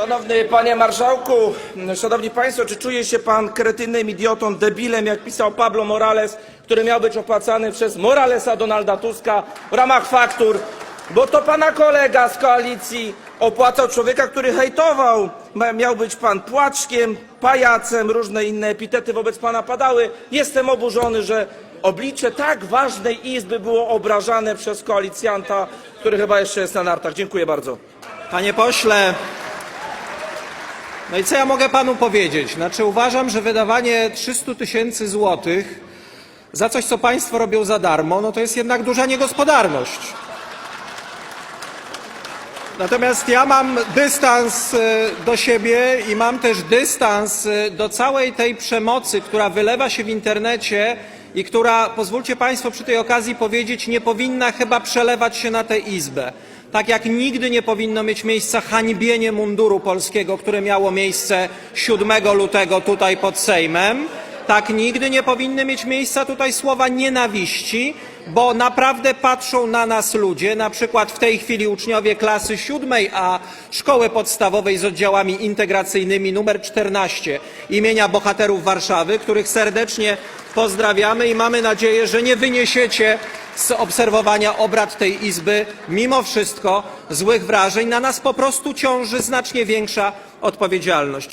Szanowny panie marszałku, szanowni państwo, czy czuje się pan kretynem, idiotą, debilem, jak pisał Pablo Morales, który miał być opłacany przez Moralesa Donalda Tuska w ramach faktur, bo to pana kolega z koalicji opłacał człowieka, który hejtował. Miał być pan płaczkiem, pajacem, różne inne epitety wobec pana padały. Jestem oburzony, że oblicze tak ważnej izby było obrażane przez koalicjanta, który chyba jeszcze jest na nartach. Dziękuję bardzo. Panie pośle, no i co ja mogę panu powiedzieć? Znaczy uważam, że wydawanie 300 tysięcy złotych za coś, co państwo robią za darmo, no to jest jednak duża niegospodarność. Natomiast ja mam dystans e, do siebie i mam też dystans e, do całej tej przemocy, która wylewa się w internecie i która, pozwólcie Państwo przy tej okazji powiedzieć, nie powinna chyba przelewać się na tę Izbę. Tak jak nigdy nie powinno mieć miejsca hańbienie munduru polskiego, które miało miejsce 7 lutego tutaj pod Sejmem, tak nigdy nie powinny mieć miejsca tutaj słowa nienawiści, bo naprawdę patrzą na nas ludzie, na przykład w tej chwili uczniowie klasy siódmej A szkoły podstawowej z oddziałami integracyjnymi numer 14 imienia bohaterów Warszawy, których serdecznie pozdrawiamy i mamy nadzieję, że nie wyniesiecie z obserwowania obrad tej Izby mimo wszystko złych wrażeń. Na nas po prostu ciąży znacznie większa odpowiedzialność.